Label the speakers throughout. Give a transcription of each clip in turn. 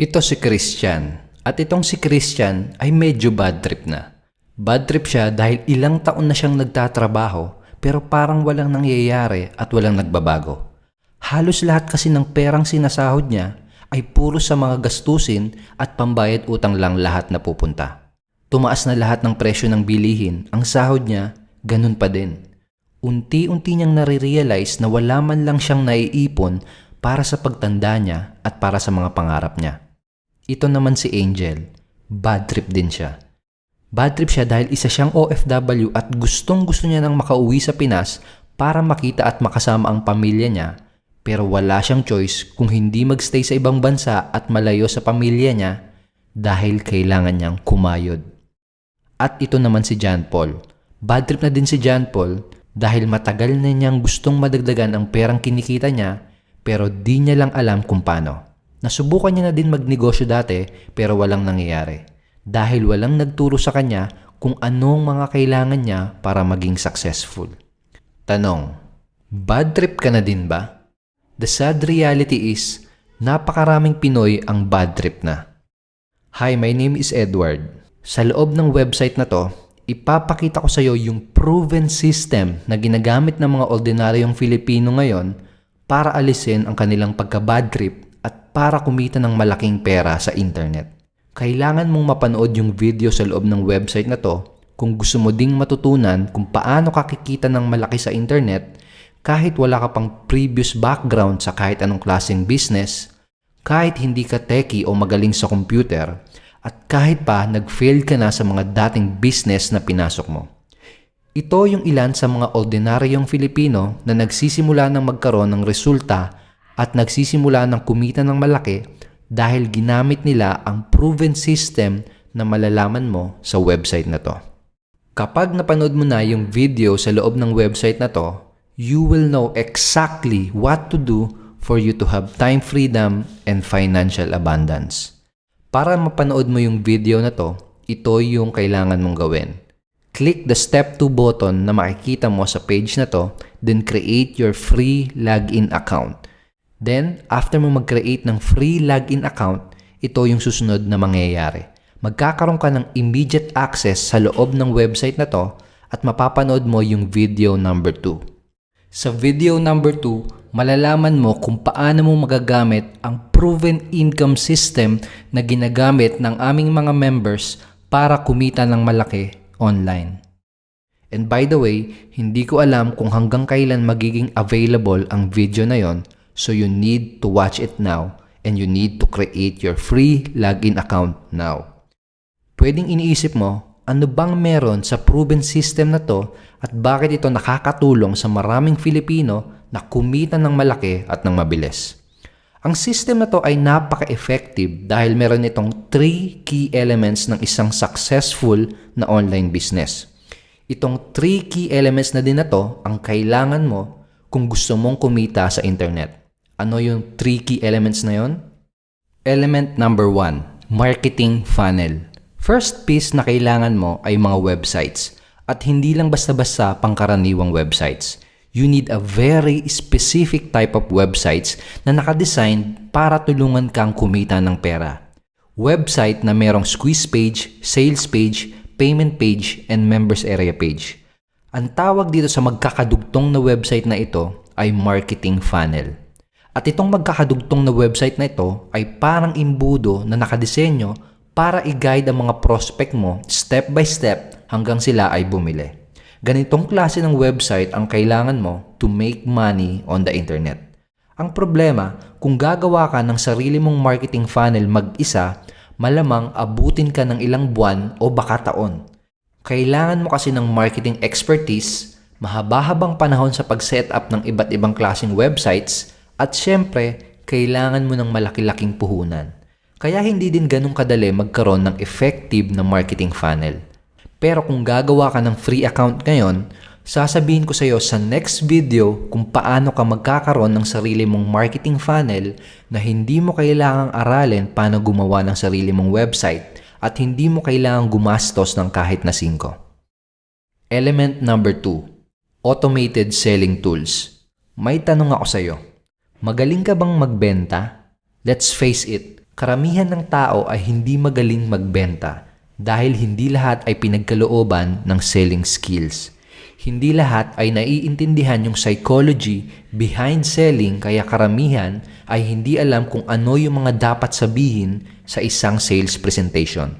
Speaker 1: Ito si Christian. At itong si Christian ay medyo bad trip na. Bad trip siya dahil ilang taon na siyang nagtatrabaho pero parang walang nangyayari at walang nagbabago. Halos lahat kasi ng perang sinasahod niya ay puro sa mga gastusin at pambayad utang lang lahat na pupunta. Tumaas na lahat ng presyo ng bilihin, ang sahod niya, ganun pa din. Unti-unti niyang nare-realize na wala man lang siyang naiipon para sa pagtanda niya at para sa mga pangarap niya. Ito naman si Angel. Bad trip din siya. Bad trip siya dahil isa siyang OFW at gustong gusto niya nang makauwi sa Pinas para makita at makasama ang pamilya niya pero wala siyang choice kung hindi magstay sa ibang bansa at malayo sa pamilya niya dahil kailangan niyang kumayod. At ito naman si John Paul. Bad trip na din si John Paul dahil matagal na niyang gustong madagdagan ang perang kinikita niya pero di niya lang alam kung paano. Nasubukan niya na din magnegosyo dati pero walang nangyayari dahil walang nagturo sa kanya kung anong mga kailangan niya para maging successful. Tanong, bad trip ka na din ba? The sad reality is, napakaraming Pinoy ang bad trip na. Hi, my name is Edward. Sa loob ng website na to, ipapakita ko sa iyo yung proven system na ginagamit ng mga ordinaryong Filipino ngayon para alisin ang kanilang pagka-bad trip para kumita ng malaking pera sa internet. Kailangan mong mapanood yung video sa loob ng website na to kung gusto mo ding matutunan kung paano kakikita ng malaki sa internet kahit wala ka pang previous background sa kahit anong klaseng business, kahit hindi ka techie o magaling sa computer, at kahit pa nag-fail ka na sa mga dating business na pinasok mo. Ito yung ilan sa mga ordinaryong Filipino na nagsisimula ng magkaroon ng resulta at nagsisimula ng kumita ng malaki dahil ginamit nila ang proven system na malalaman mo sa website na to. Kapag napanood mo na yung video sa loob ng website na to, you will know exactly what to do for you to have time freedom and financial abundance. Para mapanood mo yung video na to, ito yung kailangan mong gawin. Click the step 2 button na makikita mo sa page na to, then create your free login account. Then, after mo mag-create ng free login account, ito yung susunod na mangyayari. Magkakaroon ka ng immediate access sa loob ng website na to at mapapanood mo yung video number 2. Sa video number 2, malalaman mo kung paano mo magagamit ang proven income system na ginagamit ng aming mga members para kumita ng malaki online. And by the way, hindi ko alam kung hanggang kailan magiging available ang video na yon So you need to watch it now and you need to create your free login account now. Pwedeng iniisip mo, ano bang meron sa proven system na to at bakit ito nakakatulong sa maraming Filipino na kumita ng malaki at ng mabilis? Ang system na to ay napaka-effective dahil meron itong 3 key elements ng isang successful na online business. Itong 3 key elements na din na to ang kailangan mo kung gusto mong kumita sa internet. Ano yung three key elements na yon? Element number one, marketing funnel. First piece na kailangan mo ay mga websites. At hindi lang basta-basta pangkaraniwang websites. You need a very specific type of websites na nakadesign para tulungan kang kumita ng pera. Website na merong squeeze page, sales page, payment page, and members area page. Ang tawag dito sa magkakadugtong na website na ito ay marketing funnel. At itong magkakadugtong na website na ito ay parang imbudo na nakadesenyo para i-guide ang mga prospect mo step by step hanggang sila ay bumili. Ganitong klase ng website ang kailangan mo to make money on the internet. Ang problema, kung gagawa ka ng sarili mong marketing funnel mag-isa, malamang abutin ka ng ilang buwan o baka taon. Kailangan mo kasi ng marketing expertise, mahaba-habang panahon sa pag-set up ng iba't ibang klaseng websites, at syempre, kailangan mo ng malaki-laking puhunan. Kaya hindi din ganun kadali magkaroon ng effective na marketing funnel. Pero kung gagawa ka ng free account ngayon, sasabihin ko sa iyo sa next video kung paano ka magkakaroon ng sarili mong marketing funnel na hindi mo kailangang aralin paano gumawa ng sarili mong website at hindi mo kailangang gumastos ng kahit na 5. Element number 2, automated selling tools. May tanong ako sa iyo Magaling ka bang magbenta? Let's face it, karamihan ng tao ay hindi magaling magbenta dahil hindi lahat ay pinagkalooban ng selling skills. Hindi lahat ay naiintindihan yung psychology behind selling kaya karamihan ay hindi alam kung ano yung mga dapat sabihin sa isang sales presentation.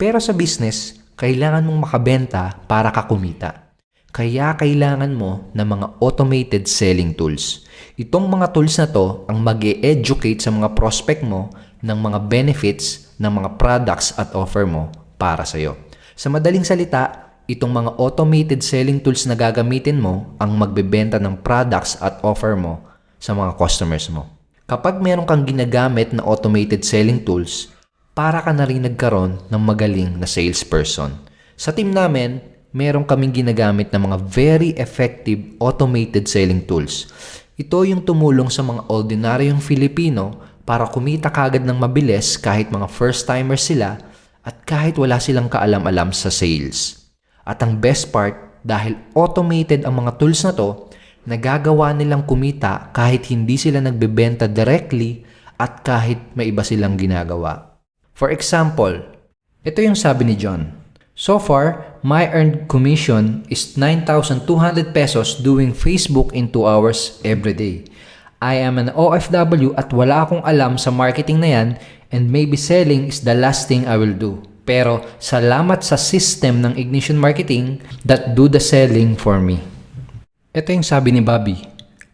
Speaker 1: Pero sa business, kailangan mong makabenta para ka kumita. Kaya kailangan mo ng mga automated selling tools. Itong mga tools na to ang mag educate sa mga prospect mo ng mga benefits ng mga products at offer mo para sa iyo. Sa madaling salita, itong mga automated selling tools na gagamitin mo ang magbebenta ng products at offer mo sa mga customers mo. Kapag meron kang ginagamit na automated selling tools, para ka na rin nagkaroon ng magaling na salesperson. Sa team namin, meron kaming ginagamit na mga very effective automated selling tools. Ito yung tumulong sa mga ordinaryong Filipino para kumita kagad ng mabilis kahit mga first-timers sila at kahit wala silang kaalam-alam sa sales. At ang best part, dahil automated ang mga tools na to, nagagawa nilang kumita kahit hindi sila nagbebenta directly at kahit may iba silang ginagawa. For example, ito yung sabi ni John. So far, my earned commission is 9,200 pesos doing Facebook in 2 hours every day. I am an OFW at wala akong alam sa marketing na yan and maybe selling is the last thing I will do. Pero salamat sa system ng Ignition Marketing that do the selling for me. Ito yung sabi ni Bobby.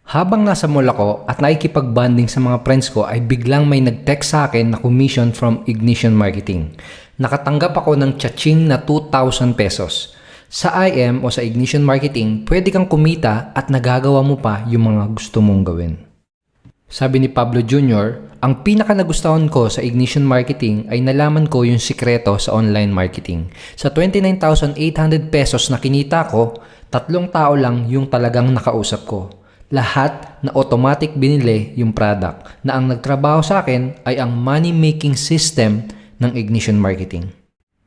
Speaker 1: Habang nasa mall ako at nakikipag-bonding sa mga friends ko ay biglang may nag-text sa akin na commission from Ignition Marketing. Nakatanggap ako ng chaching na 2,000 pesos. Sa IM o sa Ignition Marketing, pwede kang kumita at nagagawa mo pa yung mga gusto mong gawin. Sabi ni Pablo Jr., ang pinaka nagustuhan ko sa Ignition Marketing ay nalaman ko yung sikreto sa online marketing. Sa 29,800 pesos na kinita ko, tatlong tao lang yung talagang nakausap ko. Lahat na automatic binili yung product na ang nagtrabaho sa akin ay ang money-making system ng Ignition Marketing.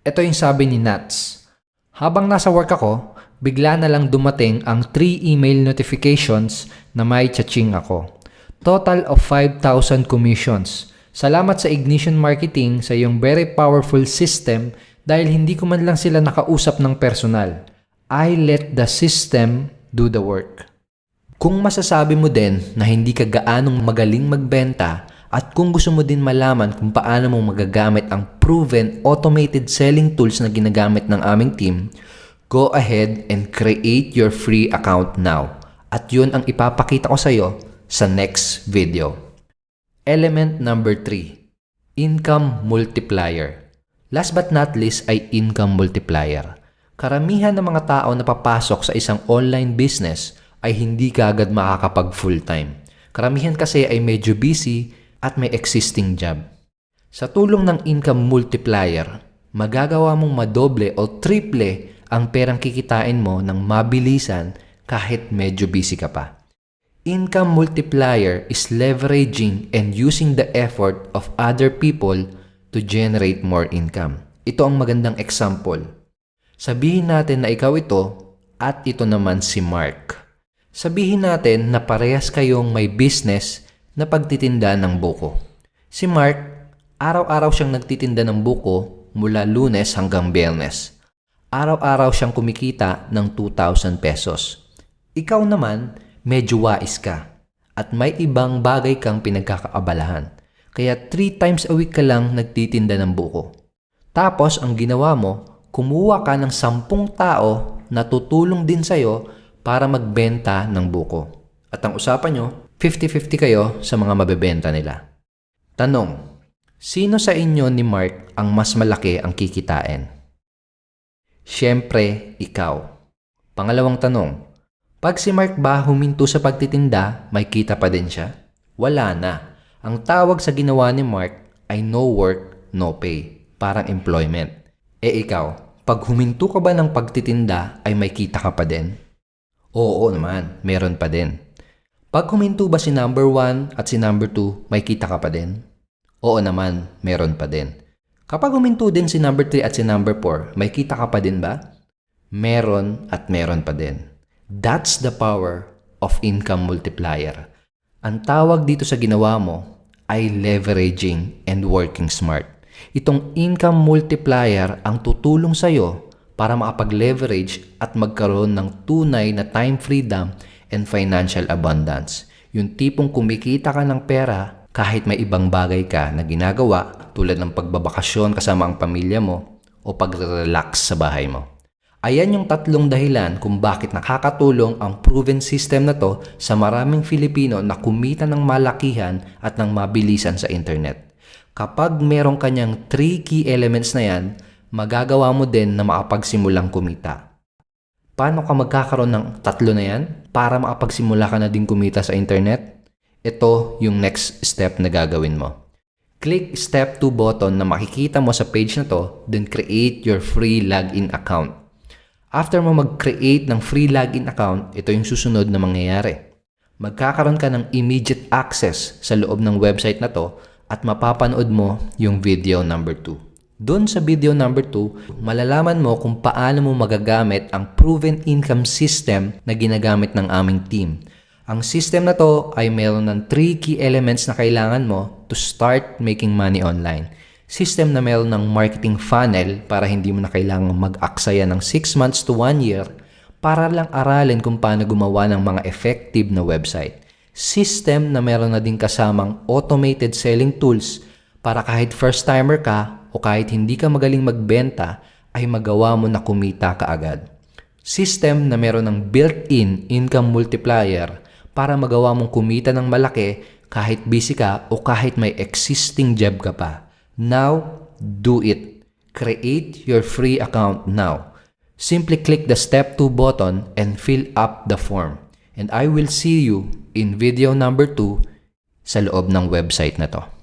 Speaker 1: Ito yung sabi ni Nats. Habang nasa work ako, bigla na lang dumating ang 3 email notifications na may chaching ako. Total of 5,000 commissions. Salamat sa Ignition Marketing sa iyong very powerful system dahil hindi ko man lang sila nakausap ng personal. I let the system do the work. Kung masasabi mo din na hindi ka gaanong magaling magbenta at kung gusto mo din malaman kung paano mo magagamit ang proven automated selling tools na ginagamit ng aming team, go ahead and create your free account now. At yun ang ipapakita ko sa iyo sa next video. Element number 3, income multiplier. Last but not least ay income multiplier. Karamihan ng mga tao na papasok sa isang online business ay hindi kaagad makakapag full-time. Karamihan kasi ay medyo busy at may existing job. Sa tulong ng income multiplier, magagawa mong madoble o triple ang perang kikitain mo ng mabilisan kahit medyo busy ka pa. Income multiplier is leveraging and using the effort of other people to generate more income. Ito ang magandang example. Sabihin natin na ikaw ito at ito naman si Mark. Sabihin natin na parehas kayong may business na pagtitinda ng buko. Si Mark, araw-araw siyang nagtitinda ng buko mula lunes hanggang biyernes. Araw-araw siyang kumikita ng 2,000 pesos. Ikaw naman, medyo wais ka at may ibang bagay kang pinagkakaabalahan. Kaya 3 times a week ka lang nagtitinda ng buko. Tapos ang ginawa mo, kumuha ka ng 10 tao na tutulong din sa'yo para magbenta ng buko. At ang usapan nyo, 50-50 kayo sa mga mabebenta nila. Tanong, sino sa inyo ni Mark ang mas malaki ang kikitain? Siyempre, ikaw. Pangalawang tanong, pag si Mark ba huminto sa pagtitinda, may kita pa din siya? Wala na. Ang tawag sa ginawa ni Mark ay no work, no pay. Parang employment. Eh ikaw, pag huminto ka ba ng pagtitinda ay may kita ka pa din? Oo naman, meron pa din. Pag huminto ba si number 1 at si number 2, may kita ka pa din? Oo naman, meron pa din. Kapag huminto din si number 3 at si number 4, may kita ka pa din ba? Meron at meron pa din. That's the power of income multiplier. Ang tawag dito sa ginawa mo ay leveraging and working smart. Itong income multiplier ang tutulong sa iyo para makapag-leverage at magkaroon ng tunay na time freedom and financial abundance. Yung tipong kumikita ka ng pera kahit may ibang bagay ka na ginagawa tulad ng pagbabakasyon kasama ang pamilya mo o pagre-relax sa bahay mo. Ayan yung tatlong dahilan kung bakit nakakatulong ang proven system na to sa maraming Filipino na kumita ng malakihan at ng mabilisan sa internet. Kapag meron kanyang 3 key elements na yan, magagawa mo din na makapagsimulang kumita. Paano ka magkakaroon ng tatlo na yan para makapagsimula ka na din kumita sa internet? Ito yung next step na gagawin mo. Click step 2 button na makikita mo sa page na to, then create your free login account. After mo mag-create ng free login account, ito yung susunod na mangyayari. Magkakaroon ka ng immediate access sa loob ng website na to at mapapanood mo yung video number 2. Doon sa video number 2, malalaman mo kung paano mo magagamit ang proven income system na ginagamit ng aming team. Ang system na to ay meron ng 3 key elements na kailangan mo to start making money online system na meron ng marketing funnel para hindi mo na kailangang mag-aksaya ng 6 months to 1 year para lang aralin kung paano gumawa ng mga effective na website. System na meron na din kasamang automated selling tools para kahit first timer ka o kahit hindi ka magaling magbenta ay magawa mo na kumita ka agad. System na meron ng built-in income multiplier para magawa mong kumita ng malaki kahit busy ka o kahit may existing job ka pa. Now, do it. Create your free account now. Simply click the step 2 button and fill up the form. And I will see you in video number 2 sa loob ng website na to.